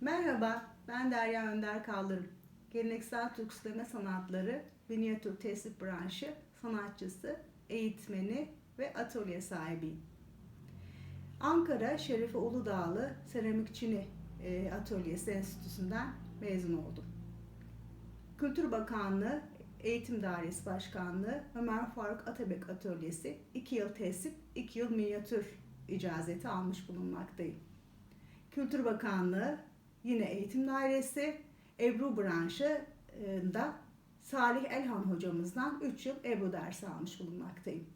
Merhaba, ben Derya Önder Kaldırım. Geleneksel Türk Süsleme Sanatları, minyatür tesip branşı, sanatçısı, eğitmeni ve atölye sahibiyim. Ankara Şerife Uludağlı Seramikçini e, Atölyesi Enstitüsü'nden mezun oldum. Kültür Bakanlığı Eğitim Dairesi Başkanlığı Ömer Faruk Atabek Atölyesi 2 yıl tesip, 2 yıl minyatür icazeti almış bulunmaktayım. Kültür Bakanlığı yine Eğitim Dairesi Ebru branşında Salih Elhan hocamızdan 3 yıl Ebru dersi almış bulunmaktayım.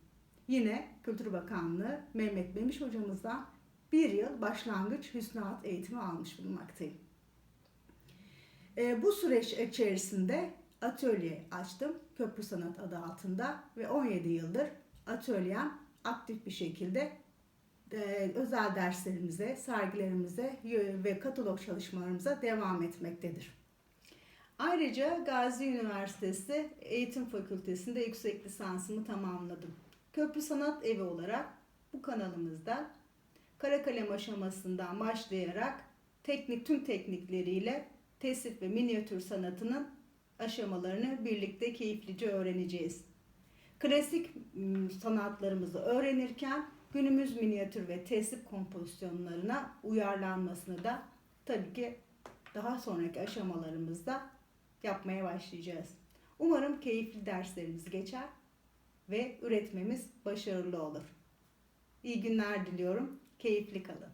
Yine Kültür Bakanlığı Mehmet Memiş hocamızdan 1 yıl başlangıç hüsnat eğitimi almış bulunmaktayım. E, bu süreç içerisinde atölye açtım. Köprü Sanat adı altında ve 17 yıldır atölyem aktif bir şekilde e, özel derslerimize, sergilerimize ve katalog çalışmalarımıza devam etmektedir. Ayrıca Gazi Üniversitesi Eğitim Fakültesi'nde yüksek lisansımı tamamladım. Köprü Sanat Evi olarak bu kanalımızda kara kalem aşamasından başlayarak teknik tüm teknikleriyle tesip ve minyatür sanatının aşamalarını birlikte keyiflice öğreneceğiz. Klasik ım, sanatlarımızı öğrenirken günümüz minyatür ve tesip kompozisyonlarına uyarlanmasını da tabii ki daha sonraki aşamalarımızda yapmaya başlayacağız. Umarım keyifli derslerimiz geçer ve üretmemiz başarılı olur. İyi günler diliyorum. Keyifli kalın.